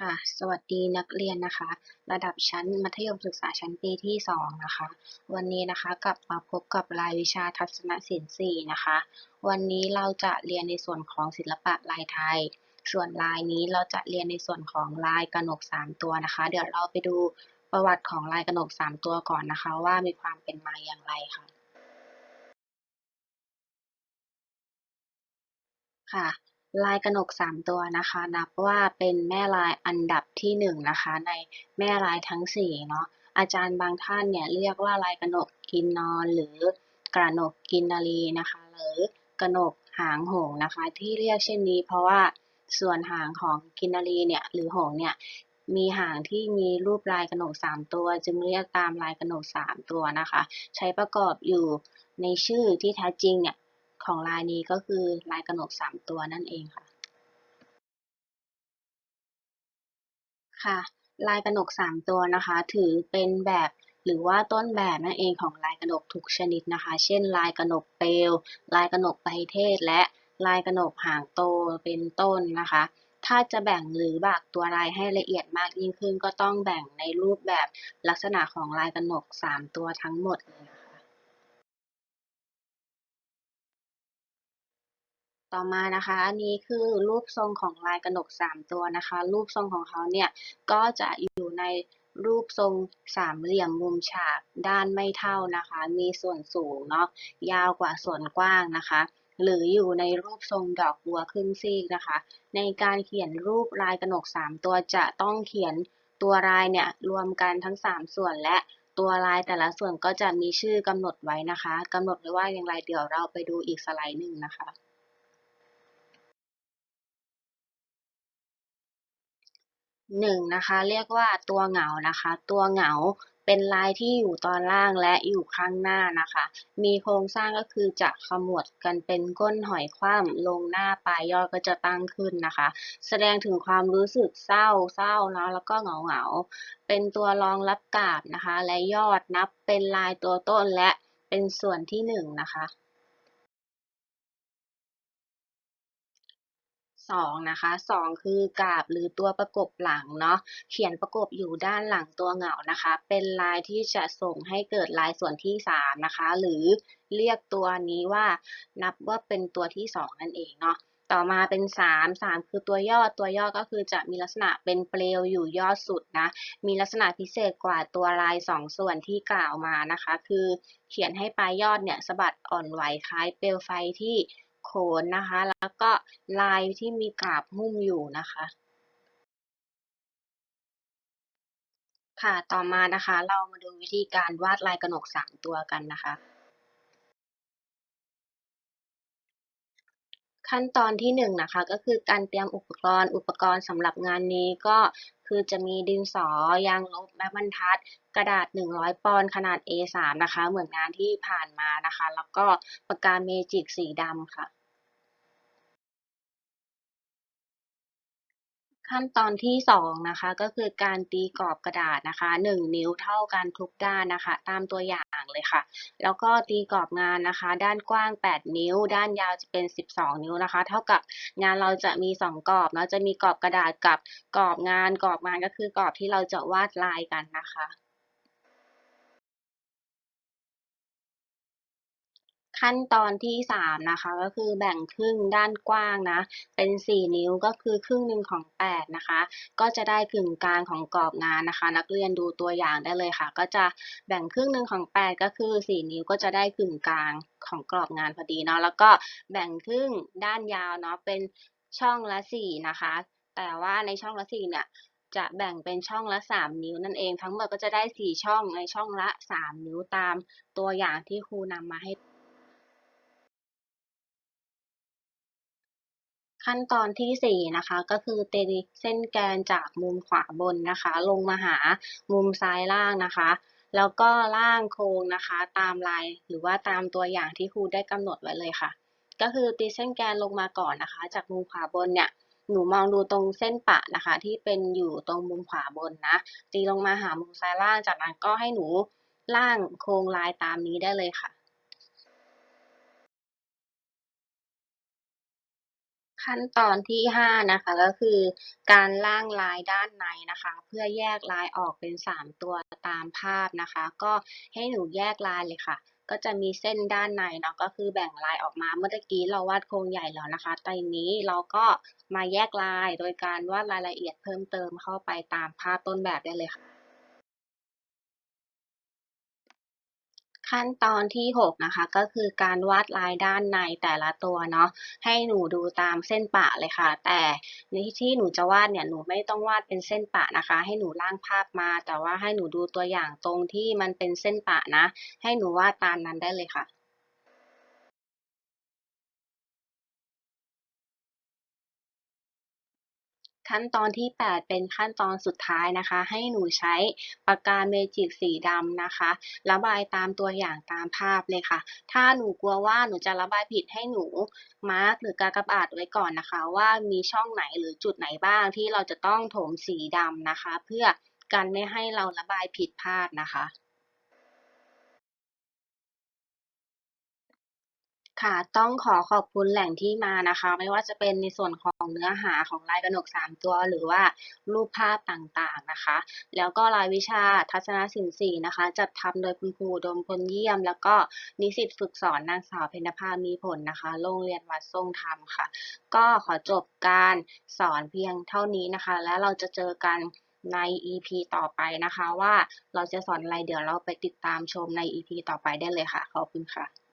ค่ะ สวัสดีนักเรียนนะคะ ระดับชั้นมัธยมศึกษาชั้นปีที่ 2 นะคะ วันนี้นะคะกลับมาพบกับรายวิชาทัศนศิลป์4นะคะ วันนี้เราจะเรียนในส่วนของศิลปะลายไทย ส่วนลายนี้เราจะเรียนในส่วนของลายกระหนก 3 ตัวนะคะ เดี๋ยวเราไปดูประวัติของลายกระหนก 3 ตัวก่อนนะคะ ว่ามีความเป็นมาอย่างไรค่ะ ค่ะ ลายกระหนก 3 ตัวนะคะ นับว่าเป็นแม่ลายอันดับที่ 1 นะคะ ในแม่ลายทั้ง4เนาะอาจารย์บางท่านเนี่ยเรียกว่าลายกระหนกกินนอนหรือกระหนกกินนารีนะคะ หรือกระหนกหางหงนะคะ ที่เรียกเช่นนี้ เพราะว่าส่วนหางของกินนารีเนี่ยหรือหงเนี่ยมีหางที่มีรูปลายกระหนก 3 ตัว จึงเรียกตามลายกระหนก 3 ตัวนะคะ ใช้ประกอบอยู่ในชื่อที่แท้จริงเนี่ย ของลายนี้ก็คือลายกระหนก3ตัวนั่นเองค่ะ ค่ะ ลายกระหนก3ตัวนะคะ ถือเป็นแบบหรือว่าต้นแบบนั่นเองของลายกระหนกทุกชนิดนะคะ เช่น ลายกระหนกเปลว ลายกระหนกไพเทศ และลายกระหนกหางโตเป็นต้นนะคะ ถ้าจะแบ่งหรือบักตัวลายให้ละเอียดมากยิ่งขึ้น ก็ต้องแบ่งในรูปแบบลักษณะของลายกระหนก 3 ตัวทั้งหมดเลย ต่อมานะคะอันนี้คือรูปทรงของลายกระหนก 3 ตัวนะคะ รูปทรงของเขาเนี่ยก็จะอยู่ในรูปทรงสามเหลี่ยมมุมฉากด้านไม่เท่านะคะ มีส่วนสูงเนาะยาวกว่าส่วนกว้างนะคะ หรืออยู่ในรูปทรงดอกบัวครึ่งซีกนะคะ ในการเขียนรูปลายกระหนก 3 ตัวจะต้องเขียนตัวลายเนี่ยรวมกันทั้ง 3 ส่วนและตัวลายแต่ละส่วนก็จะมีชื่อกำหนดไว้นะคะกำหนดไว้ว่าอย่างไรเดี๋ยวเราไปดูอีกสไลด์หนึ่งนะคะ หนึ่งนะคะเรียกว่าตัวเหงานะคะ ตัวเหงาเป็นลายที่อยู่ตอนล่างและอยู่ข้างหน้านะคะ มีโครงสร้างก็คือจะขมวดกันเป็นก้นหอยคว่ำลงหน้าปลายยอดก็จะตั้งขึ้นนะคะ แสดงถึงความรู้สึกเศร้าเศร้านะแล้วก็เหงาเหงา เป็นตัวรองรับกาบนะคะ และยอดนับเป็นลายตัวต้นและเป็นส่วนที่หนึ่งนะคะ สองนะคะสองคือกาบหรือตัวประกบหลังเนาะเขียนประกบอยู่ด้านหลังตัวเหงานะคะ เป็นลายที่จะส่งให้เกิดลายส่วนที่สามนะคะ หรือเรียกตัวนี้ว่านับว่าเป็นตัวที่สองนั่นเองเนาะต่อมาเป็นสามสามคือตัวยอดตัวยอดก็คือจะมีลักษณะเป็นเปลวอยู่ยอดสุดนะ มีลักษณะพิเศษกว่าตัวลายสองส่วนที่กล่าวมานะคะ คือเขียนให้ปลายยอดเนี่ยสะบัดอ่อนไหวคล้ายเปลวไฟที่ โคนนะคะ แล้วก็ลายที่มีกาบหุ้มอยู่นะคะ ค่ะต่อมานะคะ เรามาดูวิธีการวาดลายกระหนกสามตัวกันนะคะ ขั้นตอนที่1นงนะคะก็คือการเตรียมอุปกรณ์ อุปกรณ์สำหรับงานนี้ก็คือจะมีดินสอยางลบแม้บรรทัด กระดาษ 100 ปอนด์ขนาด A3 นะคะ เหมือนงานที่ผ่านมานะคะ แล้วก็ปากกาเมจิกสีดำค่ะ ขั้นตอนที่ 2 นะคะ ก็คือการตีกรอบกระดาษนะคะ 1 นิ้วเท่ากันทุกด้านนะคะ ตามตัวอย่างเลยค่ะ แล้วก็ตีกรอบงานนะคะ ด้านกว้าง 8 นิ้ว ด้านยาวจะเป็น 12 นิ้วนะคะ เท่ากับงานเราจะมี 2 กรอบเนาะจะมีกรอบกระดาษกับกรอบงานกรอบงานก็คือกรอบที่เราจะวาดลายกันนะคะ ขั้นตอนที่3นะคะก็คือแบ่งครึ่งด้านกว้างนะเป็น 4 นิ้วก็คือครึ่งหนึ่งของ 8 นะคะ ก็จะได้กึ่งกลางของกรอบงานนะคะ นักเรียนดูตัวอย่างได้เลยค่ะ ก็จะแบ่งครึ่งหนึ่งของ 8 ก็คือ 4 นิ้วก็จะได้กึ่งกลางของกรอบงานพอดีเนาะแล้วก็แบ่งครึ่งด้านยาวเนาะเป็นช่องละ 4 นะคะ แต่ว่าในช่องละ4เนี่ยจะแบ่งเป็นช่องละ 3 นิ้วนั่นเองทั้งหมดก็จะได้ 4 ช่องในช่องละ 3 นิ้วตามตัวอย่างที่ครูนำมาให้ ขั้นตอนที่ 4 นะคะ ก็คือตีเส้นแกนจากมุมขวาบนนะคะ ลงมาหามุมซ้ายล่างนะคะ แล้วก็ล่างโค้งนะคะ ตามลายหรือว่าตามตัวอย่างที่ครูได้กำหนดไว้เลยค่ะ ก็คือตีเส้นแกนลงมาก่อนนะคะ จากมุมขวาบนเนี่ยหนูมองดูตรงเส้นปะนะคะ ที่เป็นอยู่ตรงมุมขวาบนนะตีลงมาหามุมซ้ายล่างจากนั้นก็ให้หนูล่างโครงลายตามนี้ได้เลยค่ะ ขั้นตอนที่ 5 นะคะ ก็คือการร่างลายด้านในนะคะ เพื่อแยกลายออกเป็น 3 ตัวตามภาพนะคะ ก็ให้หนูแยกลายเลยค่ะ ก็จะมีเส้นด้านในเนาะก็คือแบ่งลายออกมาเมื่อกี้เราวาดโครงใหญ่แล้วนะคะต่ทีนี้เราก็มาแยกลายโดยการวาดรายละเอียดเพิ่มเติมเข้าไปตามภาพต้นแบบได้เลยค่ะ ขั้นตอนที่ 6 นะคะ ก็คือการวาดลายด้านในแต่ละตัวเนาะให้หนูดูตามเส้นปะเลยค่ะ แต่ในที่หนูจะวาดเนี่ยหนูไม่ต้องวาดเป็นเส้นปะนะคะ ให้หนูร่างภาพมา แต่ว่าให้หนูดูตัวอย่างตรงที่มันเป็นเส้นปะนะ ให้หนูวาดตามนั้นได้เลยค่ะ ขั้นตอนที่ 8 เป็นขั้นตอนสุดท้ายนะคะ ให้หนูใช้ปากกาเมจิกสีดำนะคะ ระบายตามตัวอย่างตามภาพเลยค่ะ ถ้าหนูกลัวว่าหนูจะระบายผิดให้หนูมาร์กหรือกากบาทไว้ก่อนนะคะ ว่ามีช่องไหนหรือจุดไหนบ้างที่เราจะต้องถมสีดำนะคะ เพื่อกันไม่ให้เราระบายผิดพลาดนะคะ ค่ะ ต้องขอขอบคุณแหล่งที่มานะคะ ไม่ว่าจะเป็นในส่วนของเนื้อหาของลายกระหนก 3 ตัว หรือว่ารูปภาพต่างๆนะคะ แล้วก็รายวิชาทัศนศิลป์4นะคะ จัดทำโดยคุณครูดมพลเยี่ยม แล้วก็นิสิตฝึกสอนนางสาวเพ็ญนภามีผลนะคะ โรงเรียนวัดทรงธรรมค่ะ ก็ขอจบการสอนเพียงเท่านี้นะคะ แล้วเราจะเจอกันใน EP ต่อไปนะคะ ว่าเราจะสอนอะไรเดี๋ยวเราไปติดตามชมใน EP ต่อไปได้เลยค่ะ ขอบคุณค่ะ